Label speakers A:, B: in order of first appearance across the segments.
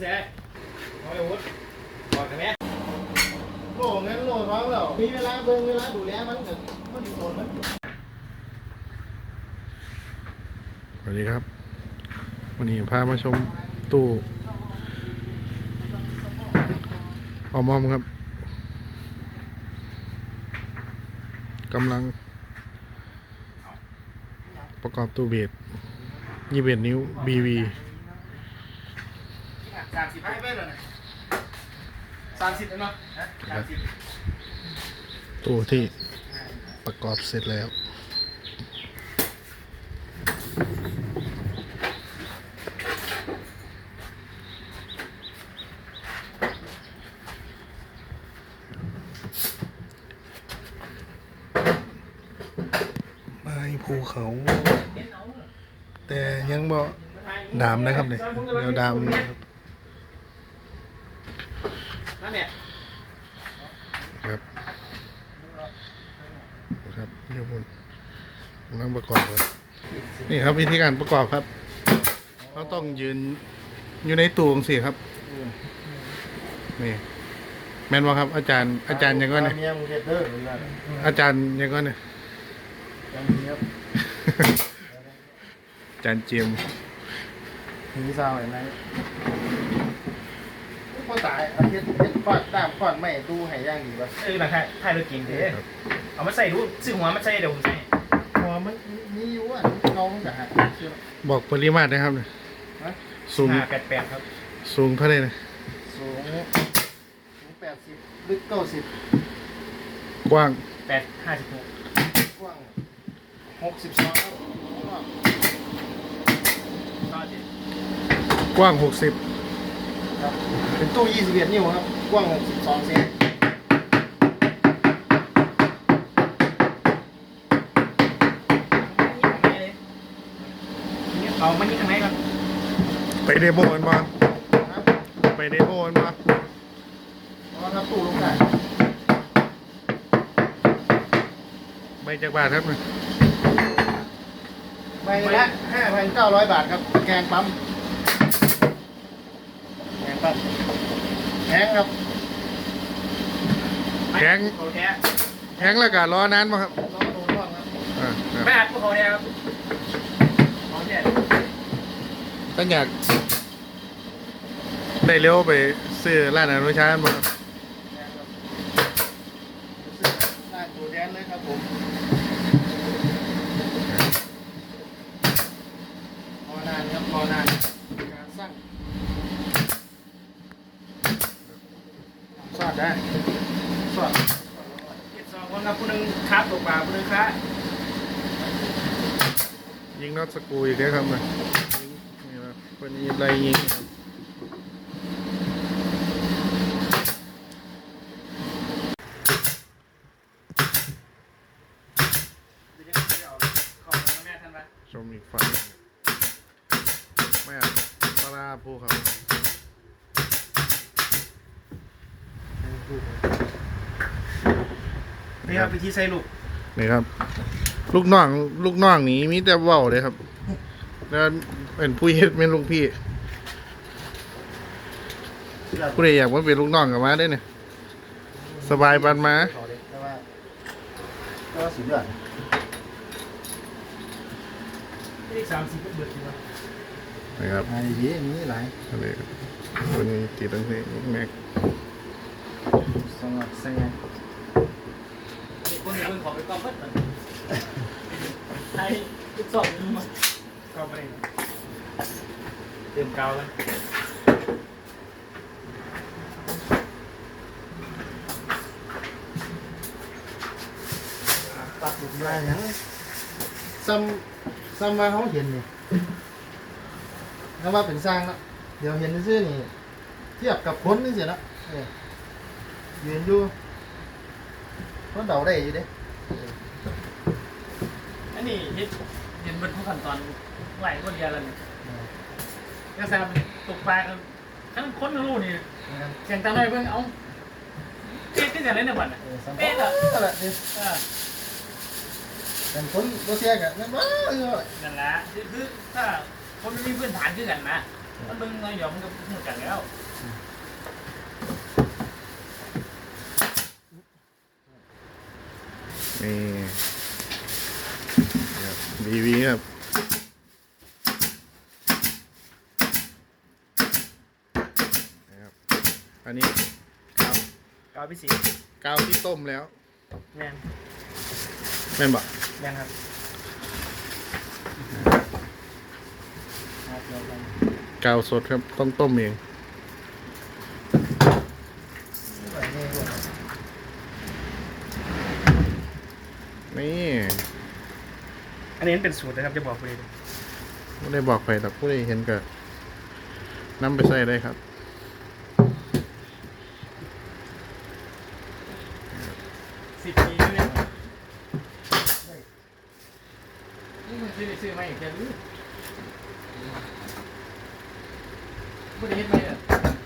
A: แซ่เอาไปวุ้ดบอกกันไหม
B: โหลงั้นโหลท้องแล้วมีเวลาเบิ่งเวลาดูแลมันก็มันโหลมัน
C: สวัสดีครับ วันนี้พามาชมตู้ออมอมครับกำลัง ประกอบตู้เบสยี่เบสนิ้ว BV
A: สามสิบให้ไปเลยสามสิบเนาะสามสิบ
C: ตู้ที่ประกอบเสร็จแล้ว ไม้ภูเขา แต่ยังบ่ดามนะครับเนี่ยเดี๋ยวดามนะครับ
A: นั่นเนี่ย
C: ครับครับเดี๋ยวผม กำลังประกอบครับนี่ครับวิธีการประกอบครับเราต้องยืนอยู่ในตู้ของสิครับ นี่ แม่นว่าครับ อาจารย์ อาจารย์ยังก็เนี่ย
B: เมียมึงเฮ็ดเด้อเวลา
C: อาจารย์ยังก็เนี่ย
B: ยังมีครับ
C: อาจารย์เจียม
B: มีซาวเห็นไหมพอตายเอาเฮ็ดเฮ็ดฟอดด้ามฟอดไม่ดูให้ย่างดีป่ะ
A: เออหลังไทยไทยเรากินเด้เอามาใส่ดูซื้อหัวมาใส่เดี๋ยวผมใส่
B: พอ มันมีอยู่อะเขามันก็หาเชื่อ
C: บอกปริมาตรนะครับเนี่ย
B: ฮะ
C: สูง
A: ห้าแปดแปดครับ
C: สูงเท่าไหร่นะ
B: สูงสูงแปดสิบลึกเก้าสิบ
C: กว้าง
A: แปดห้าสิบหก
B: กว้างหกสิบสอง
A: ก็เจ็ด
C: กว้างหกสิบ
B: ครับเป็นตู้ยี่สิบเอ็ดนิ้วครับ กว้างหกสิบสองเซน
A: เอามานี่ทางไหนครับ
C: ไปเดโมกันมา
B: ครับ
C: ไปเดโมกันมา
B: เพราะว่าถ้าตู้ลงได้
C: ไปจากบาทครับเนี่ย
B: ใบละห้าพันเก้าร้อยบาทครับแกงปั๊มแกงปั๊มแพงครับ
C: แข็ง
A: โอเค
C: แข็งแล้วก็รอนานมาครับ
B: น้องโดนร่วงครับ
C: อ่าครับ
A: ไม่อัดพวกเขาเนี่ยครับโอเค
C: ถ้าอยาก ได้เร็วไปซื้อร้านอนุชาติมาครับ
B: แพงครับได้ตัวแดนเลยครับผมรอนานครับรอนานการสร้างสอดได้สอด
A: เจ็ดสองคนครับผู้หนึงค้าตกปลาผู้หนึงค้า
C: ยิงน็อตสกรูอีกแล้วครับนะยิงนี่ ครับคนยิงไรยิงครับ
A: ของแม่ท่านปะ
C: ชมอีกฝั่งหนึ่งไม่อ่ปลาร้าภูเขา
A: นี่ครับวิธีใส่ลูก
C: นี่ครับ ลูกน้อง ลูกน้องนี้มีแต่เว้าเลยครับแล้ว เป็นผู้เฮ็ดเป็นลูกพี่ผู้ใดอยากมาเป็นลูกน้องกับมาได้เนี่ยสบายปันมา
B: เขาเลยแต่ว่าแต่ว่าสุดยอด
A: นี่สามสิบเบิดจริงวะ
C: นะครับ
B: อันนี้มีหลาย
C: อะไรครัวนนี้ติดตั้งแต่แม็ก
B: สำหรับใส่
A: นี่คนเบิ่งขอไปกองเบิดมันไทยทุกสองก็ไม่ ได้เติมกาวกัน
B: ตัดหมดมาอย่างซ้ำซ้ำมาเขาเห็นนี่ถ้าว่าเป็นสร้างแล้วเดี๋ยวเห็นซื่อๆนี่เทียบกับคนนี่สิละเออยืนอยู่เขาเดาได้อยู่เด้
A: อันนี้เห็นเห็นบนทุกขั้นตอนไหลคนเดียวแล้วนี่ก็แซมตกปลากันทั้งคนทั้งลูกนี่เสียงตาหน่อยเพิ่งเอาเจ๊ที่จะเล่นในวันน่ะ
B: เออสำ
A: เป๊ะ
B: คั
A: อะ
B: ญนั่นแหละนี่
A: เออ
B: เป็นคนบ่เสียกันนั่นบ้าเออ
A: นั่นแหละคือคือถ้าคนไม่มีพื้นฐานคือกันนะมันเบิ่งไงเดี๋ยวมันก็เหมือนกันแล้ว
C: นี่ครั บวีวีครับนะครับ อันนี้กาว
A: กาวพิเศษ
C: กาวที่ต้มแล้ว
A: แม่น
C: แม่นบอก
A: แม่นครับครับเดี๋ยวกัน
C: กาวสดครับต้องต้มเอง
B: แบบนี้ด้วย
C: นี่
A: อันนี้เป็นสูตรนะครับจะบอกคุณเลย
C: ไม่ได้บอกใครแต่ผู้ใดเห็นก็นำไปใส่ได้ครับ
A: สิบปีนี่เลยนี่มันซื้อได้ซื้อมาอีกแค่นี้ไม่ได้เห็นไหมอะ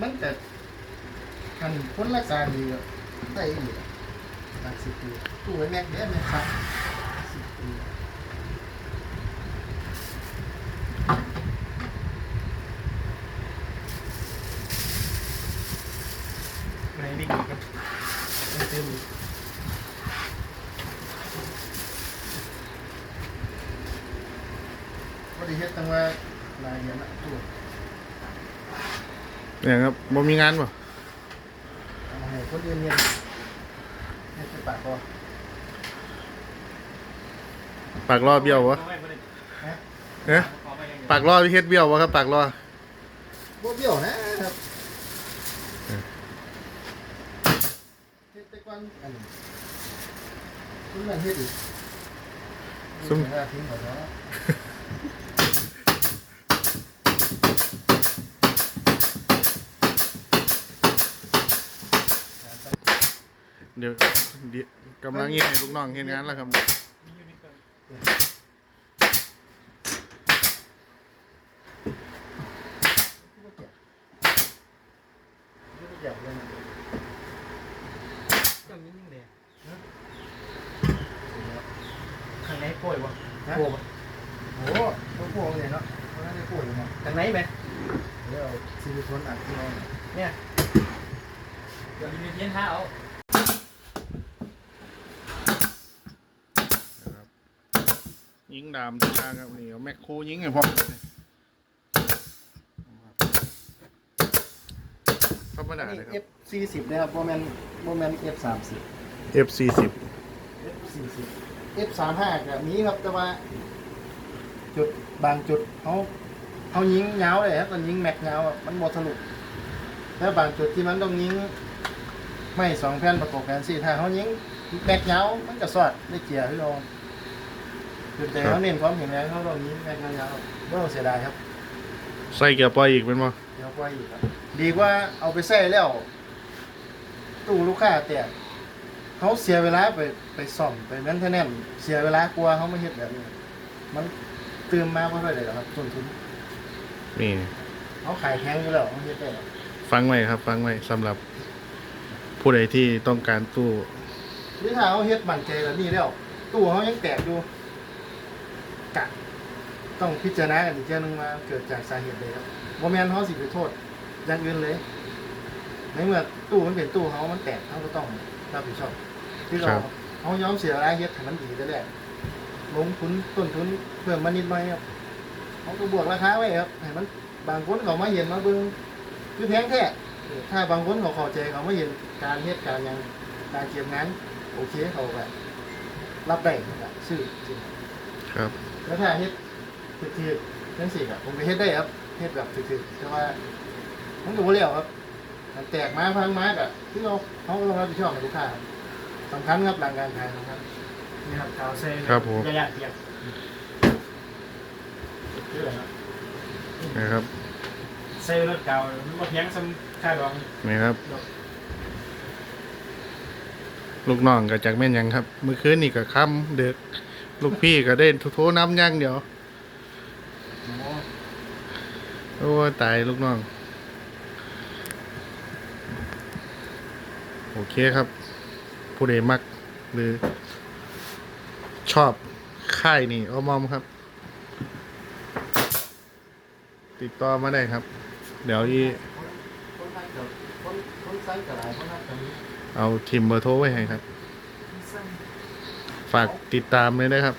B: มันแต่คันคนรักษาดีก็ได้อีกอะหลักสิบปีตู้ไว้แม็กเด้แม็กซักสิบปี
A: ไหนบิ๊กครับ
B: เต็มบริเฮ็ดตั้งว่าลายเย็นละตู้
C: เนี่ยครับบ่มีงานป่ะ
B: เอามาให้คนอื่นเย็นเฮ็ดไปปากคอ
C: ปากรอเบี้ยววะ
B: ฮะ
C: เอ๊ะปากรอพี่เฮ็ดเบี้ยววะครับ ปากรอ
B: บ่เบี้ยวนะครับ
C: เออ
B: เฮ็ดไปก่อนอันนี้คุณนั่นเฮ็ดอีก
C: ซุ่ม
B: เวลาทิ้งหมดแล้ว
C: เดี๋ยวเดี๋ยวกำลังเฮ็ดให้ลูกน้องเฮ็ดงานแล้วครับ
B: ไม่ได้เกี่ยวเลยน
A: รื่องนี้ยิ่งเลย ข้างในป่วยวะ
B: ฮะ
A: ป่วยวะ
B: โอ้โหต้องพวงเลยเนาะเพราะนั่นได้พูดอยู่เนาะ
A: ข้างในไหม
B: เดี๋ยวเอาซิลิโคนอัดที่นอน
A: เนี่ยเดี๋ยวมีเทียนท้าเอา
C: นะครับยิงดามทุกทางครับนี่เอาแมคโครยิงไงพ่อธรรมดา
B: อัน
C: เลย
B: นี้
C: ครับ
B: F สี่สิบนะครับโมเมนโมเมน F สามสิบ
C: F สี่สิบ
B: F สี่สิบ F สามห้าแบบนี้ครับแต่ว่า จุดบางจุดเขาเขายิงเงาเลยครับมันยิงแม็กเงาอะมันหมดสรุปแล้วบางจุดที่มันต้องยิงไม่สองแผ่นประกบกันสี่ถ้าเขายิงแม็กเงามันก็สอดได้เกียร์ที่เราจุดแต่เขาเน้นความแข็งแรงเขาต้องยิงแม็กเงาๆไม่ต้องเสียดายครับ
C: ใส่เกียร์ปล่อยอีกเป็นบ่
B: เดี๋ยวกว่าอีกครับ ดีกว่าเอาไปใส่แล้วตู้ลูกค้าแต่ เขาเสียเวลาไปไปซ่อมไปแมนเทนแนนเสียเวลากลัวเขาไม่เฮ็ดแบบนี้ มันเติมมาเพราะอะไรหรอกครับต้นทุน
C: นี่
B: เขาขายแพงอยู่แล้วเขาเฮ็ดได้หรอก
C: ฟังไว้ครับ ฟังไว้สำหรับ ผู้ใดที่ต้องการตู้
B: หรือถ้าเขาเฮ็ดมั่นใจแบบนี้แล้ว ตู้เขายังแตกอยู่กะต้องพิจารณากันอีกเจ้านึงมาเกิดจากสาเหตุใดครับโมแมนเขาสิไปโทษอย่างอื่นเลยในเมื่อตู้มันเป็นตู้เขามันแตกเขาก็ต้องรับผิดชอบ ที่เรา
C: ครับ
B: เขายอมเสียรายเฮ็ดให้มันดีแต่แรกลงทุนต้นทุนเพิ่มมานิดหน่อยครับเขาก็บวกราคาไว้ครับให้มันบางคนเขามาเห็นมาเบิ่งคือแพงแท้เออถ้าบางคนเขาเข้าใจเขามาเห็นการเฮ็ดการหยังการเก็บงานโอเคเขาก็รับได้ก็ซื้อจริง
C: ครับ
B: แล้วถ้าเฮ็ดถือๆจังซี่ก็ผมก็เฮ็ดได้ครับเฮ็ดแบบถือๆแต่ว่าผมก็บ่แล้วครับมันแตกมาพังมาก็คือเขาเขาก็ต้องรับผิดชอบกับลูกค้าครับ สำคัญครับหลังการขายสำคัญ
A: นี่ครับกาวเซ่
C: ครับผม
A: ระยะเทียบ
B: คืออะไรครับ
C: นะครับ
A: เซ่รถกาวมันบ่เพียงซ้ำค่าดอง
C: นี่ครับลูกน้องก็จากแม่นหยังครับ เมื่อคืนนี่ก็ค่ำเด็กลูกพี่ก็ได้โทรน้ำย่างเดียว
B: อ๋อ
C: โอ้ยตายลูกน้อง โอเคครับ ผู้ใดมัก หรือ ชอบค่ายนี่เอามอมครับ ติดต่อมาได้ครับ เดี๋ยวอี
B: คนคนไทยกับคนคนไซส์กับหลายคนนะตอนนี้
C: เอาทิมเบอร์โทรไว้ให้ครับ ฝากติดตามเลยนะครับ